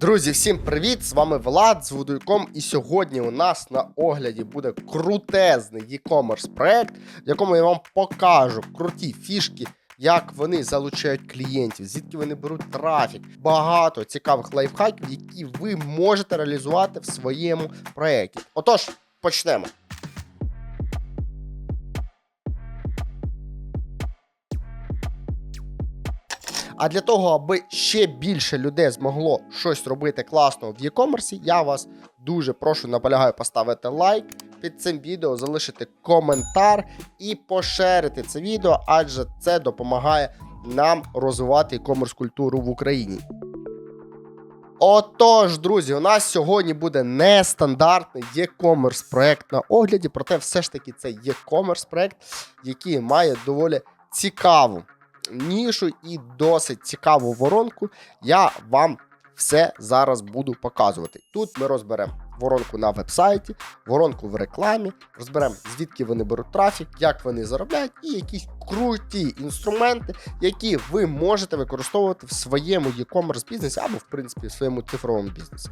Друзі, всім привіт! З вами Влад з Вудуйком. І сьогодні у нас на огляді буде крутезний e-commerce проект, в якому я вам покажу круті фішки, як вони залучають клієнтів, звідки вони беруть трафік. Багато цікавих лайфхаків, які ви можете реалізувати в своєму проєкті. Отож, почнемо. А для того, аби ще більше людей змогло щось робити класного в e-commerce, я вас дуже прошу наполягаю поставити лайк під цим відео, залишити коментар і поширити це відео, адже це допомагає нам розвивати e-commerce культуру в Україні. Отож, друзі, у нас сьогодні буде нестандартний e-commerce проект на огляді, проте все ж таки це e-commerce проект, який має доволі цікаву нішу і досить цікаву воронку. Я вам все зараз буду показувати. Тут ми розберемо воронку на вебсайті, воронку в рекламі, розберемо, звідки вони беруть трафік, як вони заробляють, і якісь круті інструменти, які ви можете використовувати в своєму e-commerce бізнесі або, в принципі, в своєму цифровому бізнесі.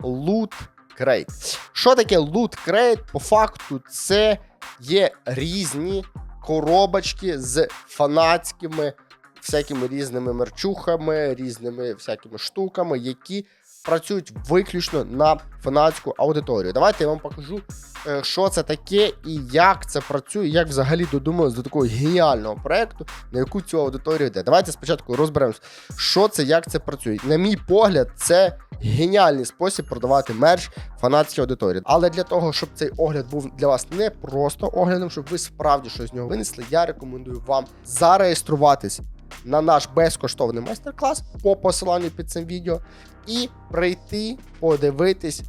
Loot Crate. Що таке Loot Crate? По факту, це є різні коробочки з фанатськими всякими різними мерчухами, різними всякими штуками, які працюють виключно на фанатську аудиторію. Давайте я вам покажу, е, що це таке і як це працює, як взагалі додумалось до такого геніального проекту, на яку цю аудиторію йде. Давайте спочатку розберемось, що це, як це працює. На мій погляд, це геніальний спосіб продавати мерч фанатській аудиторії. Але для того, щоб цей огляд був для вас не просто оглядом, щоб ви справді щось з нього винесли, я рекомендую вам зареєструватись на наш безкоштовний майстер-клас по посиланню під цим відео і прийти, подивитись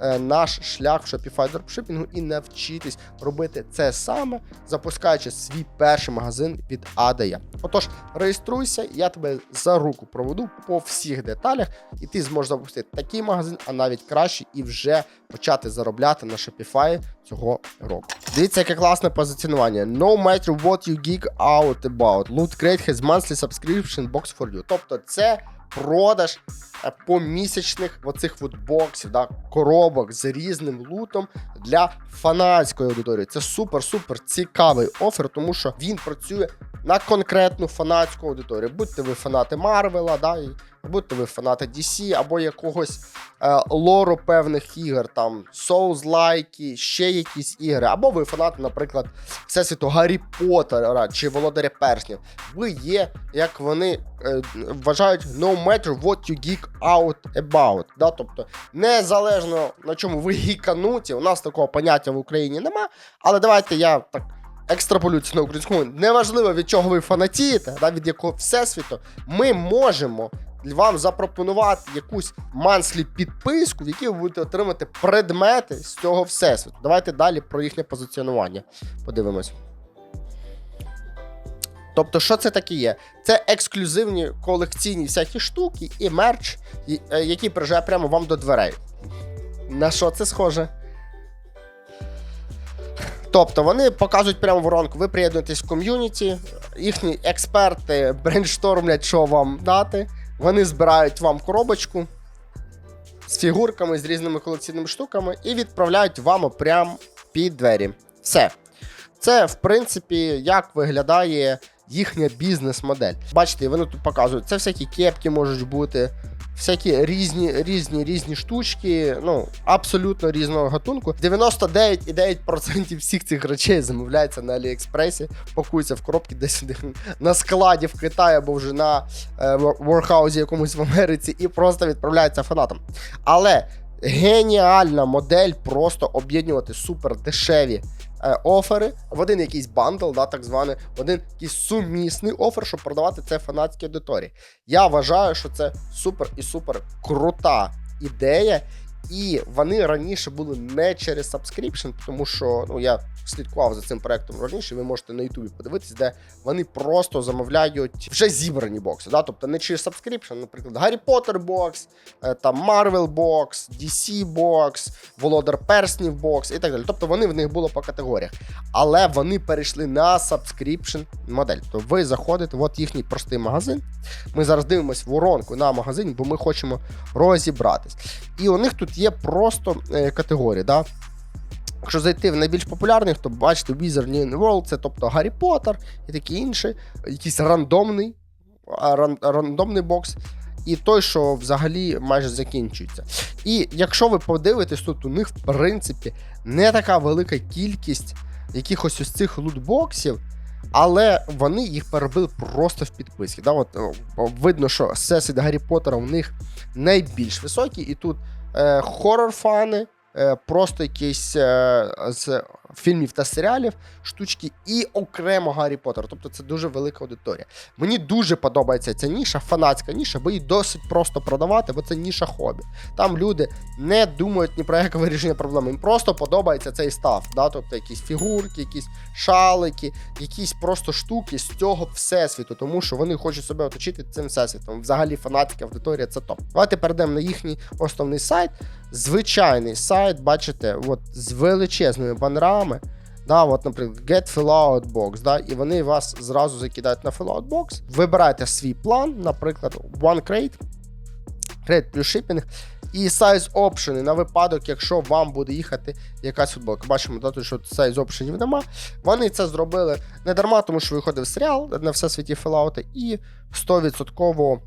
е, наш шлях в Shopify дропшипінгу і навчитись робити це саме, запускаючи свій перший магазин від А до Я. Отож, реєструйся, я тебе за руку проведу по всіх деталях, і ти зможеш запустити такий магазин, а навіть краще, і вже почати заробляти на Shopify цього року. Дивіться, яке класне позиціонування. No matter what you geek out about, Loot Crate has monthly subscription box for you. Тобто це продаж е, помісячних оцих от боксів, да, коробок з різним лутом для фанатської аудиторії. Це супер-супер цікавий офер, тому що він працює на конкретну фанатську аудиторію. Будьте ви фанати Марвела, да, будьте ви фанати DC або якогось е, лору певних ігор, там Souls-лайки, ще якісь ігри, або ви фанати, наприклад, Всесвіту Гаррі Поттера чи Володаря Перснів. Ви є, як вони е, вважають, no matter what you geek out about. Да? Тобто, незалежно на чому ви гікануті, у нас такого поняття в Україні нема, але давайте я так. Екстраполюю на українську мову. Неважливо, від чого ви фанатієте, да, від якого всесвіту, ми можемо вам запропонувати якусь манслі підписку, в якій ви будете отримати предмети з цього всесвіту. Давайте далі про їхнє позиціонування. Подивимось. Тобто, що це таке є? Це ексклюзивні колекційні всякі штуки і мерч, е, приїжджає прямо вам до дверей. На що це схоже? Тобто вони показують прямо воронку, ви приєднуєтесь в ком'юніті, їхні експерти брейнштормлять, що вам дати. Вони збирають вам коробочку з фігурками, з різними колекційними штуками і відправляють вам прямо під двері. Все. Це, в принципі, як виглядає їхня бізнес-модель. Бачите, вони тут показують, це всякі кепки можуть бути, всякі різні, різні, різні штучки, ну, абсолютно різного гатунку. 99,9% всіх цих речей замовляється на Аліекспресі, пакуються в коробки десь на складі в Китаї або вже на е, ворхаузі якомусь в Америці і просто відправляються фанатам. Але геніальна модель просто об'єднувати супер дешеві е, офери в один якийсь бандл, да, так званий, в один якийсь сумісний офер, щоб продавати це фанатській аудиторії. Я вважаю, що це супер і супер крута ідея. І вони раніше були не через subscription, тому що ну я слідкував за цим проектом раніше. Ви можете на Ютубі подивитись, де вони просто замовляють вже зібрані бокси. Да? Тобто не через subscription, наприклад, Гаррі Поттер бокс, е, там Marvel бокс, DC бокс, Володар Перснів бокс і так далі. Тобто вони в них було по категоріях. Але вони перейшли на subscription модель. Тобто ви заходите, от їхній простий магазин. Ми зараз дивимося воронку на магазині, бо ми хочемо розібратись. І у них тут є просто е, категорії. Да? Якщо зайти в найбільш популярних, то бачите Wizard World, це тобто Гаррі Поттер і такі інші, якийсь рандомний, ран, рандомний бокс. І той, що взагалі майже закінчується. І якщо ви подивитесь, тут у них, в принципі, не така велика кількість якихось ось цих лутбоксів, але вони їх перебили просто в підписки. Да? От, видно, що всесвіт Гаррі Поттера у них найбільш високий, і тут хорор-фани, е, просто якісь е, з фільмів та серіалів, штучки, і окремо Гаррі Поттер. Тобто це дуже велика аудиторія. Мені дуже подобається ця ніша, фанатська ніша, бо її досить просто продавати, бо це ніша хобі. Там люди не думають ні про яке вирішення проблеми. Їм просто подобається цей став. Да? Тобто якісь фігурки, якісь шалики, якісь просто штуки з цього всесвіту, тому що вони хочуть себе оточити цим всесвітом. Взагалі фанатська аудиторія це топ. Давайте перейдемо на їхній основний сайт. Звичайний сайт, бачите, от з величезними банерами. Да, от, наприклад, Get Fillout Box, да, і вони вас зразу закидають на Fillout Box. Вибирайте свій план, наприклад, One Crate, Crate плюс шипінг, і size option на випадок, якщо вам буде їхати якась футболка. Бачимо, да, тут, що size option нема. Вони це зробили не дарма, тому що виходив серіал на всесвіті Fallout, і 100%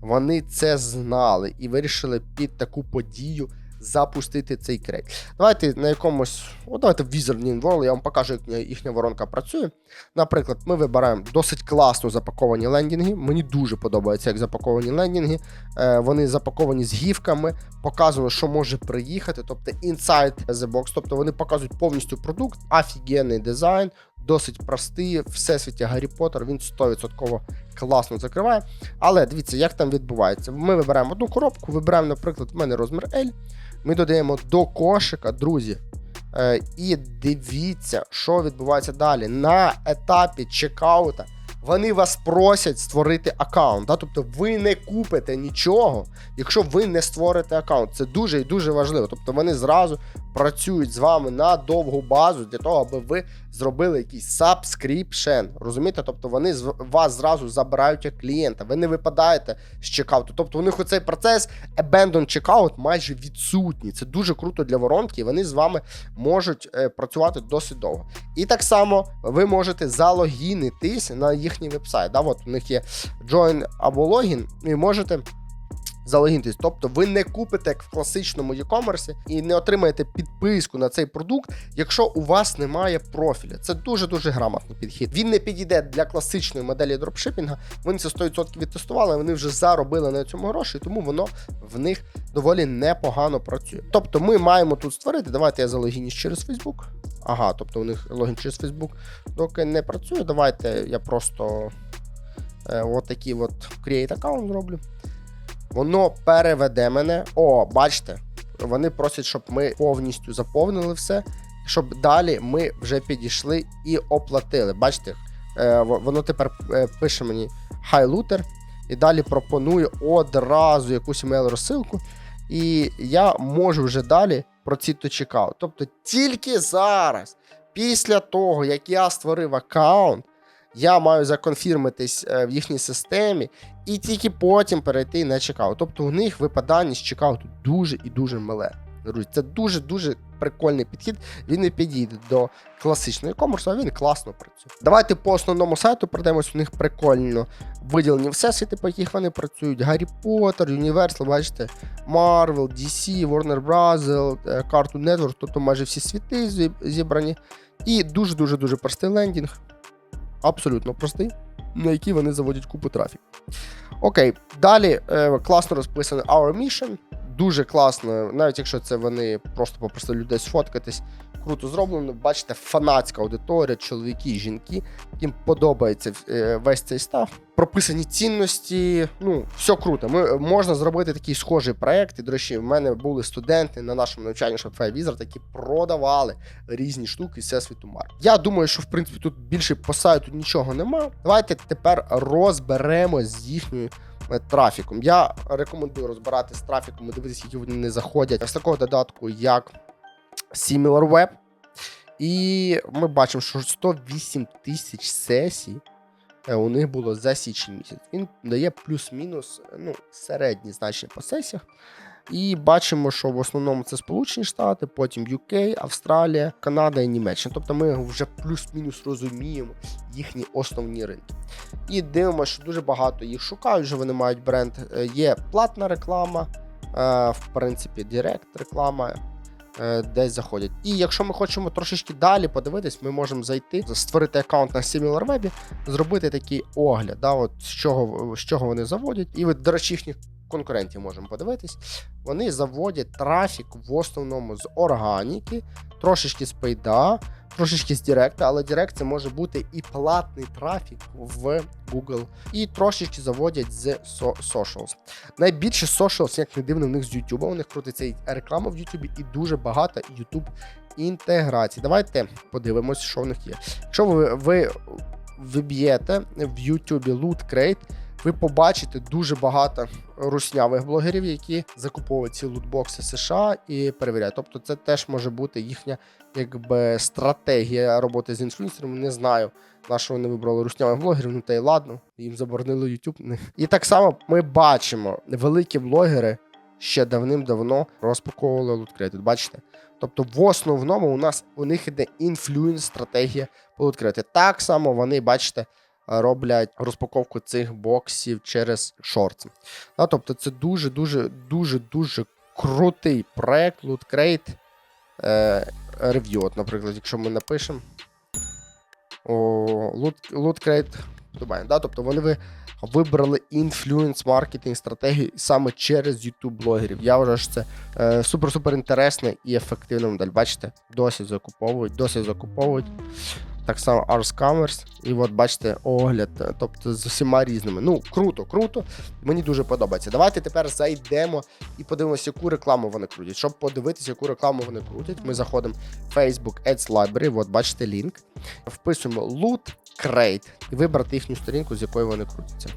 вони це знали і вирішили під таку подію запустити цей крейт. Давайте на якомусь, о, давайте в Wizard World, я вам покажу, як їхня воронка працює. Наприклад, ми вибираємо досить класно запаковані лендінги. Мені дуже подобається, як запаковані лендінги. Е, вони запаковані з гівками, показано, що може приїхати, тобто inside the box, тобто вони показують повністю продукт, офігенний дизайн, досить простий, всесвіті Гаррі Поттер, він 100% класно закриває. Але дивіться, як там відбувається. Ми вибираємо одну коробку, вибираємо, наприклад, в мене розмір L. Ми додаємо до кошика, друзі. Е, і дивіться, що відбувається далі. На етапі чекаута вони вас просять створити аккаунт. Да? Тобто ви не купите нічого, якщо ви не створите аккаунт. Це дуже і дуже важливо. Тобто вони зразу працюють з вами на довгу базу для того, аби ви зробили якийсь subscription. Розумієте? Тобто вони з вас зразу забирають як клієнта. Ви не випадаєте з чекауту. Тобто у них оцей процес abandon checkout майже відсутній. Це дуже круто для воронки, і вони з вами можуть е, працювати досить довго. І так само ви можете залогінитись на їхній вебсайт. Да? От у них є join або логін, і можете. Залогінтесь, тобто ви не купите як в класичному e-commerce і не отримаєте підписку на цей продукт, якщо у вас немає профіля. Це дуже дуже грамотний підхід. Він не підійде для класичної моделі дропшипінга. Вони це 100% відтестували. Вони вже заробили на цьому гроші, тому воно в них доволі непогано працює. Тобто, ми маємо тут створити. Давайте я залогінюсь через Facebook. Ага, тобто у них логін через Facebook доки не працює. Давайте я просто е, от такий от create аккаунт зроблю. Воно переведе мене. О, бачите, вони просять, щоб ми повністю заповнили все, щоб далі ми вже підійшли і оплатили. Бачите, е, воно тепер е, пише мені Hi Looter, і далі пропонує одразу якусь email розсилку. І я можу вже далі процідти чекаут. Тобто тільки зараз, після того, як я створив аккаунт, я маю законфірмитись е, в їхній системі і тільки потім перейти на чекаут. Тобто у них випадання з чекауту дуже і дуже. Друзі, це дуже-дуже прикольний підхід. Він не підійде до класичного комерсу, а він класно працює. Давайте по основному сайту пройдемось. У них прикольно виділені всесвіти, по яких вони працюють: Гаррі Поттер, Universal, бачите, Marvel, DC, Warner Bros., е, Cartoon Network, тобто майже всі світи зібрані. І дуже-дуже дуже простий лендінг. Абсолютно простий, на який вони заводять купу трафіку. Окей, далі е, класно розписано Our Mission. Дуже класно, навіть якщо це вони просто попросили людей сфоткатись, круто зроблено. Бачите, фанатська аудиторія, чоловіки жінки, яким подобається е, весь цей став. Прописані цінності. Ну, все круто. Ми можна зробити такий схожий проект. І, до речі, в мене були студенти на нашому навчанні Shopify Wizard, які продавали різні штуки з всесвіту марк. Я думаю, що в принципі тут більше по сайту нічого нема. Давайте тепер розберемо з їхньою е, трафіком. Я рекомендую розбирати з трафіком і дивитися, які вони не заходять з такого додатку, як SimilarWeb. І ми бачимо, що 108 тисяч сесій е, у них було за січень місяць. Він дає плюс-мінус ну, середні значення по сесіях. І бачимо, що в основному це Сполучені Штати, потім UK, Австралія, Канада і Німеччина. Тобто ми вже плюс-мінус розуміємо їхні основні ринки. І дивимося, що дуже багато їх шукають, вже вони мають бренд. Е, Є платна реклама, е, в принципі, директ реклама. Е, Десь заходять. І якщо ми хочемо трошечки далі подивитись, ми можемо зайти, створити аккаунт на SimilarWeb, зробити такий огляд, да, от з чого, з чого вони заводять. І до речі, їхніх конкурентів можемо подивитись. Вони заводять трафік в основному з органіки, трошечки з пейда, трошечки з Директа, але Директ це може бути і платний трафік в Google, і трошечки заводять з Socials. Найбільше Socials, як не дивно, в них з YouTube, у них крутиться і реклама в YouTube, і дуже багато YouTube інтеграцій. Давайте подивимось, що в них є. Якщо ви, ви виб'єте в YouTube Loot Crate, ви побачите дуже багато руснявих блогерів, які закуповують ці лутбокси США і перевіряють. Тобто, це теж може бути їхня якби стратегія роботи з інфлюенсерами. Не знаю, на що вони вибрали руснявих блогерів. Ну та й ладно, їм заборонили YouTube. І так само ми бачимо, великі блогери ще давним-давно розпаковували луткрейт. Бачите? Тобто, в основному у нас у них іде інфлюенс стратегія по луткрейті. Так само вони, бачите, роблять розпаковку цих боксів через шорти. Да, тобто це дуже дуже дуже крутий проект Loot Crate е. От, наприклад, якщо ми напишемо о, Loot, Loot Crate Dubai, да, тобто вони ви вибрали інфлюенс маркетинг стратегію саме через YouTube блогерів. Я вважаю, що це е, супер-супер інтересна і ефективна модель. Бачите, досі закуповують, досі закуповують. Так само Ars Commerce. І от бачите, огляд, е, тобто з усіма різними. Ну, круто, круто. Мені дуже подобається. Давайте тепер зайдемо і подивимося, яку рекламу вони крутять. Щоб подивитися, яку рекламу вони крутять, ми заходимо в Facebook Ads Library, от бачите лінк. Вписуємо Loot Crate і вибрати їхню сторінку, з якої вони крутяться.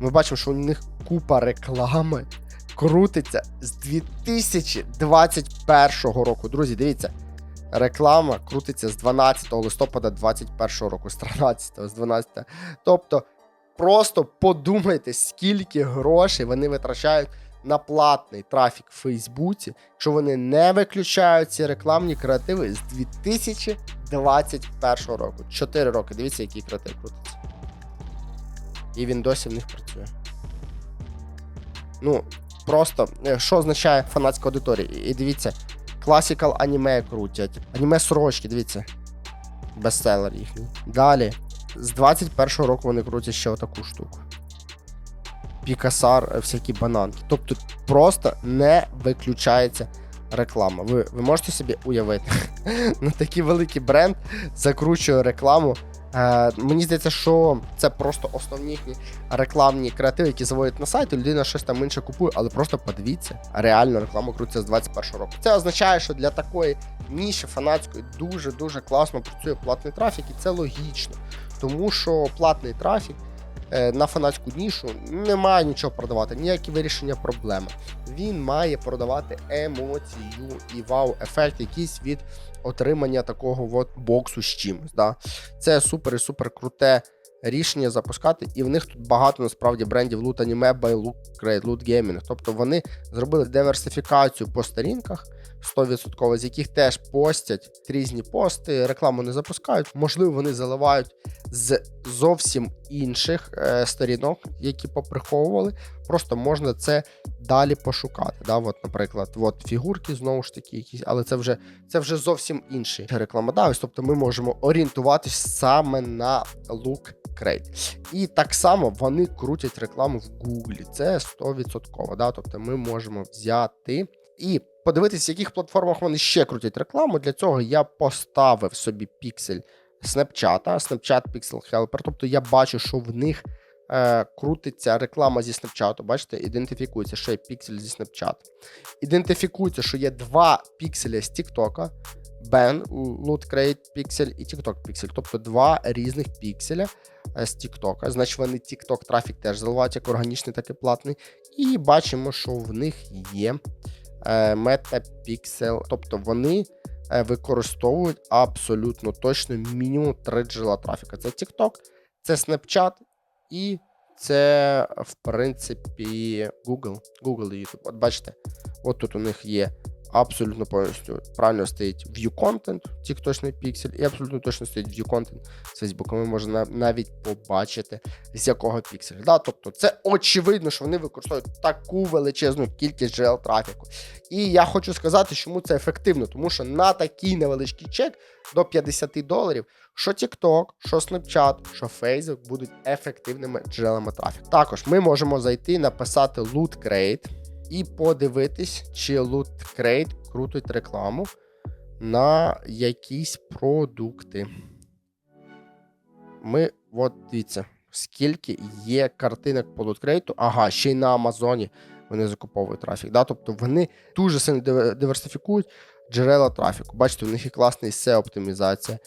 Ми бачимо, що у них купа реклами крутиться з 2021 року. Друзі, дивіться. Реклама крутиться з 12 листопада 2021 року, з 13, з 12. Тобто, просто подумайте, скільки грошей вони витрачають на платний трафік в Фейсбуці, що вони не виключають ці рекламні креативи з 2021 року. 4 роки. Дивіться, який креатив крутиться. І він досі в них працює. Ну, просто е, що означає фанатська аудиторія? І- І дивіться, Classical аніме крутять. Аніме сорочки, дивіться. Бестселер їхній. Далі. З 21-го року вони крутять ще отаку штуку. Пікасар, е, всякі бананки. Тобто просто не виключається реклама. Ви, ви можете собі уявити. На такий великий бренд закручує рекламу. Е, мені здається, що це просто основні рекламні креативи, які заводять на сайт, і людина щось там інше купує, але просто подивіться, реально реклама крутиться з 21 року. Це означає, що для такої ніші фанатської дуже дуже класно працює платний трафік, і це логічно, тому що платний трафік. Е, На фанатську нішу не має нічого продавати, ніякі вирішення проблеми. Він має продавати емоцію і вау-ефект, якийсь від отримання такого от боксу з чимось. Да? Це супер і супер круте рішення запускати, і в них тут багато насправді брендів Loot Anime, by Loot Crate, Loot Gaming. Тобто вони зробили диверсифікацію по сторінках 100%, з яких теж постять різні пости, рекламу не запускають. Можливо, вони заливають з зовсім інших е, сторінок, які поприховували. Просто можна це далі пошукати. Да? От, наприклад, от фігурки знову ж таки, якісь, але це вже це вже зовсім інший рекламодавець. Тобто ми можемо орієнтуватись саме на Look Crate. І так само вони крутять рекламу в Гуглі. Це 100%. Да? Тобто ми можемо взяти І подивитись, в яких платформах вони ще крутять рекламу. Для цього я поставив собі піксель Snapchat, Snapchat Pixel Helper. Тобто я бачу, що в них е, крутиться реклама зі Snapchat. Бачите, ідентифікується, що є піксель зі Snapchat. Ідентифікується, що є два пікселя з TikTok. Ben, Loot Crate Pixel і TikTok Pixel. Тобто два різних пікселя е, з TikTok. Значить, вони TikTok трафік теж заливають як органічний, так і платний. І бачимо, що в них є MetaPixel. Тобто вони е, використовують абсолютно точно мінімум три джерела трафіка. Це TikTok, це Snapchat і це, в принципі, Google. Google і YouTube. От бачите, от тут у них є абсолютно повністю правильно стоїть View Content, тікточний піксель, і абсолютно точно стоїть View Content з Facebook. Ми можемо навіть побачити, з якого пікселя. Да? Тобто це очевидно, що вони використовують таку величезну кількість джерел трафіку. І я хочу сказати, чому це ефективно, тому що на такий невеличкий чек до 50 доларів, що TikTok, що Snapchat, що Facebook будуть ефективними джерелами трафіку. Також ми можемо зайти, написати Loot Crate і подивитись, чи Loot Crate крутить рекламу на якісь продукти. Ми, от дивіться, скільки є картинок по Crate. Ага, ще й на Амазоні вони закуповують трафік. Да? Тобто вони дуже сильно диверсифікують джерела трафіку. Бачите, у них і класний SEO-оптимізація,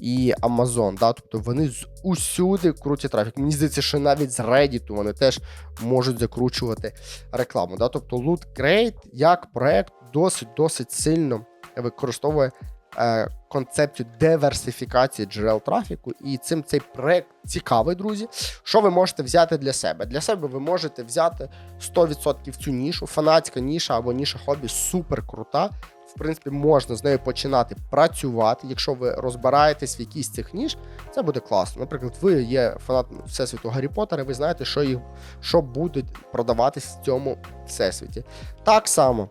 і Amazon. Да? Тобто вони з усюди крутять трафік. Мені здається, що навіть з Reddit вони теж можуть закручувати рекламу. Да? Тобто Loot Crate як проект досить досить сильно використовує е, концепцію диверсифікації джерел трафіку, і цим цей проект цікавий, друзі. Що ви можете взяти для себе? Для себе ви можете взяти 100% цю нішу, фанатська ніша або ніша хобі супер крута. В принципі, можна з нею починати працювати. Якщо ви розбираєтесь в якійсь цих ніж, це буде класно. Наприклад, ви є фанатом всесвіту Гаррі Поттера, ви знаєте, що їх що будуть продаватись в цьому всесвіті. Так само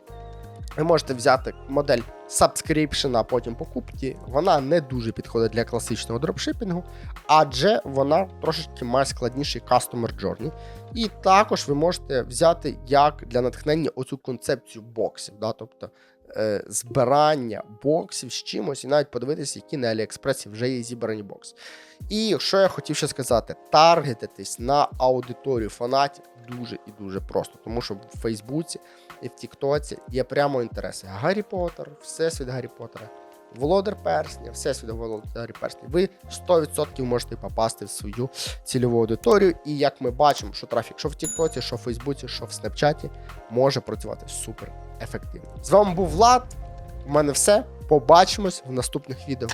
ви можете взяти модель subscription, а потім покупки. Вона не дуже підходить для класичного дропшипінгу, адже вона трошечки має складніший customer journey. І також ви можете взяти як для натхнення оцю концепцію боксів, да? тобто е, збирання боксів з чимось, і навіть подивитися, які на Аліекспресі вже є зібрані бокси. І що я хотів ще сказати, таргетитись на аудиторію фанатів дуже і дуже просто, тому що в Фейсбуці і в Тіктоці є прямо інтереси. Гаррі Поттер, Всесвіт Гаррі Поттера, Володар Персня, Всесвіт Володар Гаррі Персня. Ви 100% можете попасти в свою цільову аудиторію. І як ми бачимо, що трафік, що в Тіктоці, що в Фейсбуці, що в Снапчаті, може працювати супер ефективно. З вами був Влад. У мене все. Побачимось в наступних відео.